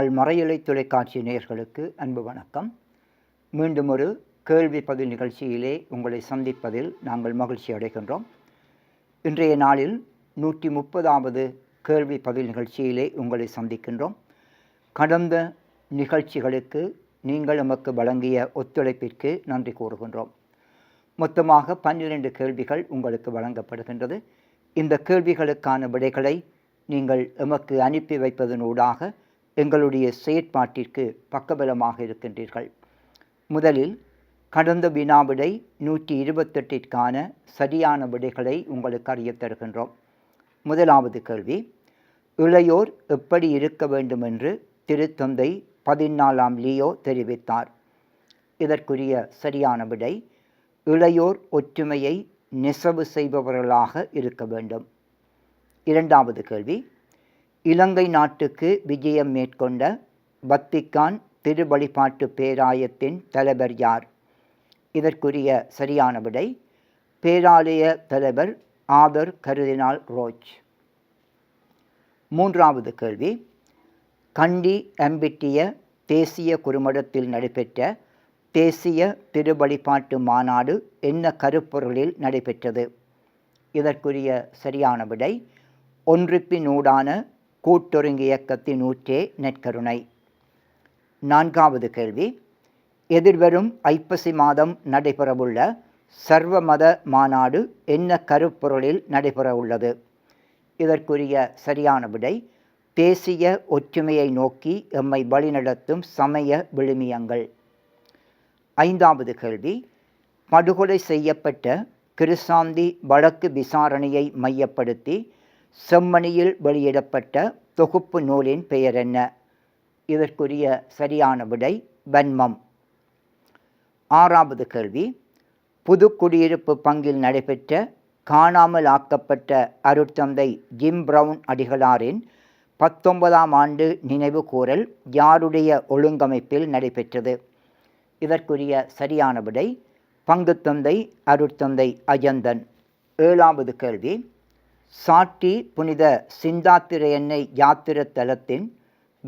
நாள் மறையலை தொலைக்காட்சி நேயர்களுக்கு அன்பு வணக்கம். மீண்டும் ஒரு கேள்வி பதில் நிகழ்ச்சியிலே உங்களை சந்திப்பதில் நாங்கள் மகிழ்ச்சி அடைகின்றோம். இன்றைய நாளில் நூற்றி முப்பதாவது கேள்வி பதில் நிகழ்ச்சியிலே உங்களை சந்திக்கின்றோம். கடந்த நிகழ்ச்சிகளுக்கு நீங்கள் எமக்கு வழங்கிய ஒத்துழைப்பிற்கு நன்றி கூறுகின்றோம். மொத்தமாக பன்னிரண்டு கேள்விகள் உங்களுக்கு வழங்கப்படுகின்றது. இந்த கேள்விகளுக்கான விடைகளை நீங்கள் எமக்கு அனுப்பி வைப்பதனூடாக எங்களுடைய செயற்பாட்டிற்கு பக்கபலமாக இருக்கின்றீர்கள். முதலில் கடந்த வினாவிடை நூற்றி இருபத்தெட்டிற்கான சரியான விடைகளை உங்களுக்கு அறிய தருகின்றோம். முதலாவது கேள்வி இளையோர் எப்படி இருக்க வேண்டும் என்று திருத்தந்தை பதினாலாம் லியோ தெரிவித்தார். இதற்குரிய சரியான விடை இளையோர் ஒற்றுமையை நெசவு செய்பவர்களாக இருக்க வேண்டும். இரண்டாவது கேள்வி இலங்கை நாட்டுக்கு விஜயம் மேற்கொண்ட வத்திக்கான் திருவழிபாட்டு பேராயத்தின் தலைவர் யார்? இதற்குரிய சரியான விடை பேராலய தலைவர் ஆதர் கருதினால் ரோச். மூன்றாவது கேள்வி கண்டி அம்பிட்டிய தேசிய குறுமடத்தில் நடைபெற்ற தேசிய திருவழிபாட்டு மாநாடு என்ன கருப்பொருளில் நடைபெற்றது? இதற்குரிய சரியான விடை ஒன்றுப்பினூடான கூட்டொருங்கு இயக்கத்தின் ஊற்றே நெற்கருணை. நான்காவது கேள்வி. எதிர்வரும் ஐப்பசி மாதம் நடைபெறவுள்ள சர்வமத மாநாடு என்ன கருப்பொருளில் நடைபெறவுள்ளது? இதற்குரிய சரியான விடை தேசிய ஒற்றுமையை நோக்கி எம்மை வழிநடத்தும் சமய விழுமியங்கள். ஐந்தாவது கேள்வி. படுகொலை செய்யப்பட்ட கிருசாந்தி வழக்கு விசாரணையை மையப்படுத்தி செம்மணியில் வெளியிடப்பட்ட தொகுப்பு நூலின் பெயர் என்ன? இதற்குரிய சரியான விடை வன்மம். ஆறாவது கேள்வி. புதுக்குடியிருப்பு பங்கில் நடைபெற்ற காணாமல் ஆக்கப்பட்ட அருட்தந்தை ஜிம் பிரவுன் அடிகளாரின் பத்தொன்பதாம் ஆண்டு நினைவு கூறல் யாருடைய ஒழுங்கமைப்பில் நடைபெற்றது? இதற்குரிய சரியான விடை பங்குத்தந்தை அருட்தந்தை அஜந்தன். ஏழாவது கேள்வி. சாட்டி புனித சிந்தாத்திரையன்னை யாத்திர தலத்தின்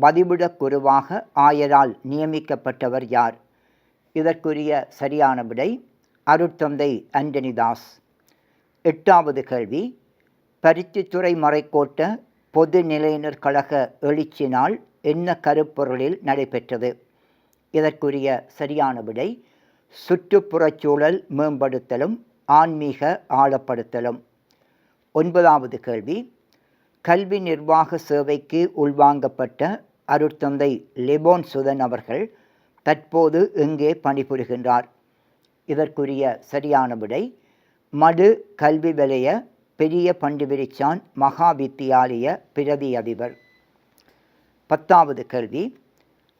பதிவிட குருவாக ஆயரால் நியமிக்கப்பட்டவர் யார்? இதற்குரிய சரியான விடை அருட்தந்தை அண்டனிதாஸ். எட்டாவது கேள்வி. பருத்தித்துறை மறைக்கோட்ட பொது நிலையினர் கழக எழுச்சினால் என்ன கருப்பொருளில் நடைபெற்றது? இதற்குரிய சரியான விடை. சுற்றுப்புறச் சூழல் மேம்படுத்தலும் ஆன்மீக ஆழப்படுத்தலும். ஒன்பதாவது கேள்வி. கல்வி நிர்வாக சேவைக்கு உள்வாங்கப்பட்ட அருட்தந்தை லெபோன் சுதன் அவர்கள் தற்போது எங்கே பணிபுரிகின்றார்? இதற்குரிய சரியான விடை மடு கல்வி வலய பெரிய பண்டிபிரிச்சான் மகா வித்தியாலய பிரதி அதிபர். பத்தாவது கேள்வி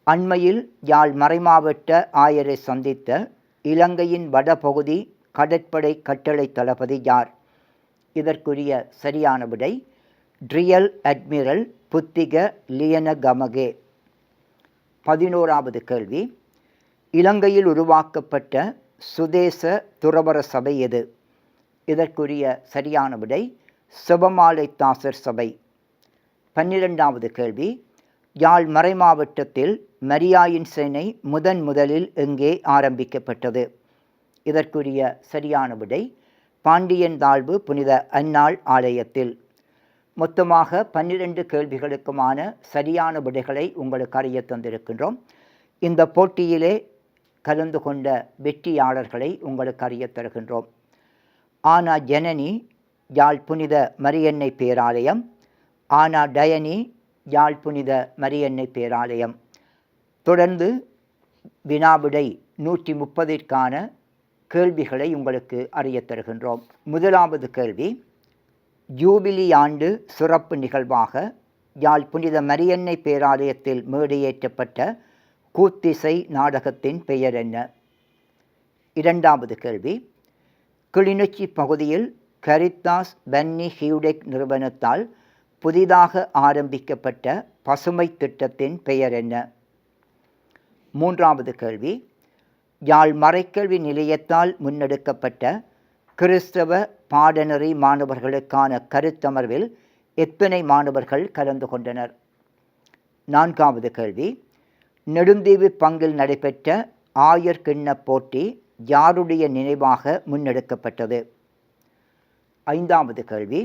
அண்மையில் யாழ் மறைமாவட்ட ஆயரை சந்தித்த இலங்கையின் வடபகுதி கடற்படை கட்டளை தளபதி யார்? இதற்குரிய சரியான விடை ட்ரியல் அட்மிரல் புத்திக லியனகமகே. பதினோராவது கேள்வி. இலங்கையில் உருவாக்கப்பட்ட சுதேச துறவர சபை எது? இதற்குரிய சரியான விடை சிவமாலை தாசர் சபை. பன்னிரெண்டாவது கேள்வி. யாழ் மறைமாவட்டத்தில் மரியாயின் சேனை முதன் முதலில் எங்கே ஆரம்பிக்கப்பட்டது? இதற்குரிய சரியான விடை பாண்டியன் தாழ்வு புனித அன்னாள் ஆலயத்தில். மொத்தமாக பன்னிரண்டு கேள்விகளுக்குமான சரியான விடைகளை உங்களுக்கு அறிய தந்திருக்கின்றோம். இந்த போட்டியிலே கலந்து கொண்ட வெற்றியாளர்களை உங்களுக்கு அறிய தருகின்றோம். ஆனா ஜனனி யாழ் புனித மரியன்னை பேராலயம். ஆனா டயனி யாழ் புனித மரியன்னை பேராலயம். தொடர்ந்து வினாவிடை நூற்றி முப்பதிற்கான கேள்விகளை உங்களுக்கு அறிய தருகின்றோம். முதலாவது கேள்வி ஜூபிலி ஆண்டு சிறப்பு நிகழ்வாக யாழ் புனித மரியன்னை பேராலயத்தில் மேடையேற்றப்பட்ட கூத்திசை நாடகத்தின் பெயர் என்ன? இரண்டாவது கேள்வி கிளிநொச்சி பகுதியில் கரித்தாஸ் பன்னி ஹியூடெக் நிறுவனத்தால் புதிதாக ஆரம்பிக்கப்பட்ட பசுமை திட்டத்தின் பெயர் என்ன? மூன்றாவது கேள்வி யாழ் மறைக்கல்வி நிலையத்தால் முன்னெடுக்கப்பட்ட கிறிஸ்தவ பாடநெறி மாணவர்களுக்கான கருத்தமர்வில் எத்தனை மாணவர்கள் கலந்து கொண்டனர்? நான்காவது கேள்வி. நெடுந்தீவு பங்கில் நடைபெற்ற ஆயர் கிண்ண போட்டி யாருடைய நினைவாக முன்னெடுக்கப்பட்டது? ஐந்தாவது கேள்வி.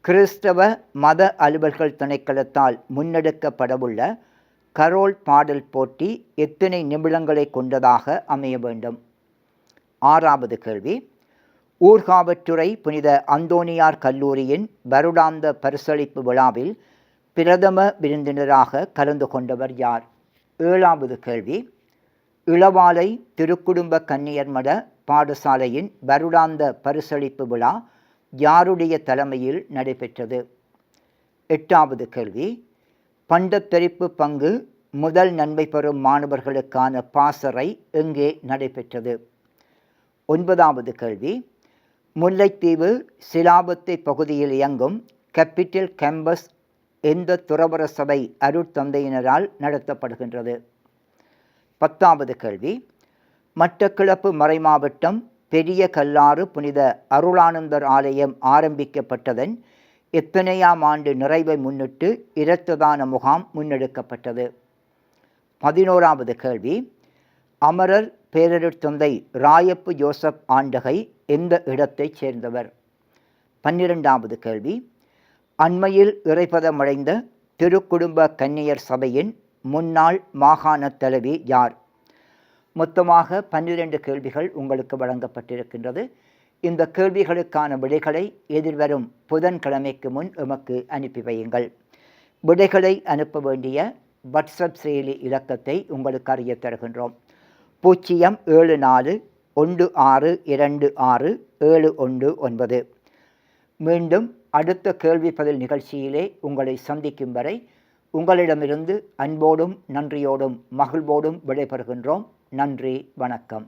கிறிஸ்தவ மத அலுவல்கள் திணைக்களத்தால் முன்னெடுக்கப்படவுள்ள கரோல் பாடல் போட்டி எத்தனை நிமிடங்களை கொண்டதாக அமைய வேண்டும்? ஆறாவது கேள்வி. ஊர்காவற்றுறை புனித அந்தோனியார் கல்லூரியின் வருடாந்த பரிசளிப்பு விழாவில் பிரதம விருந்தினராக கலந்து கொண்டவர் யார்? ஏழாவது கேள்வி. இளவாலை திருக்குடும்ப கன்னியர் மட பாடசாலையின் வருடாந்த பரிசளிப்பு விழா யாருடைய தலைமையில் நடைபெற்றது? எட்டாவது கேள்வி. பண்டத்தெரிப்பு பங்கு முதல் நன்மை பெறும் மாணவர்களுக்கான பாசறை எங்கே நடைபெற்றது? ஒன்பதாவது கேள்வி. முல்லைத்தீவு சிலாபத்தை பகுதியில் இயங்கும் கேபிட்டல் கேம்பஸ் எந்த துறவர சபை அருட்தந்தையினரால் நடத்தப்படுகின்றது? பத்தாவது கேள்வி. மட்டக்கிழப்பு மறைமாவட்டம் பெரிய கல்லாறு புனித அருளானந்தர் ஆலயம் ஆரம்பிக்கப்பட்டதன் எத்தனையாம் ஆண்டு நிறைவை முன்னிட்டு இரத்ததான முகாம் முன்னெடுக்கப்பட்டது? பதினோராவது கேள்வி. அமரர் பேரருட்தந்தை ராயப்பு ஜோசப் ஆண்டகை எந்த இடத்தைச் சேர்ந்தவர்? பன்னிரெண்டாவது கேள்வி. அண்மையில் இறைப்பதமடைந்த திருக்குடும்ப கன்னியர் சபையின் முன்னாள் மாகாண தலைவி யார்? மொத்தமாக பன்னிரண்டு கேள்விகள் உங்களுக்கு வழங்கப்பட்டிருக்கின்றது. இந்த கேள்விகளுக்கான விடைகளை எதிர்வரும் புதன்கிழமைக்கு முன் எமக்கு அனுப்பி வையுங்கள். விடைகளை அனுப்ப வேண்டிய வாட்ஸ்அப் செயலி இலக்கத்தை உங்களுக்கு அறிய தருகின்றோம். பூஜ்ஜியம் ஏழு நாலு ஒன்று ஆறு இரண்டு ஆறு ஏழு ஒன்று ஒன்பது. மீண்டும் அடுத்த கேள்வி பதில் நிகழ்ச்சியிலே உங்களை சந்திக்கும் வரை உங்களிடமிருந்து அன்போடும் நன்றியோடும் மகிழ்வோடும் விடைபெறுகின்றோம். நன்றி வணக்கம்.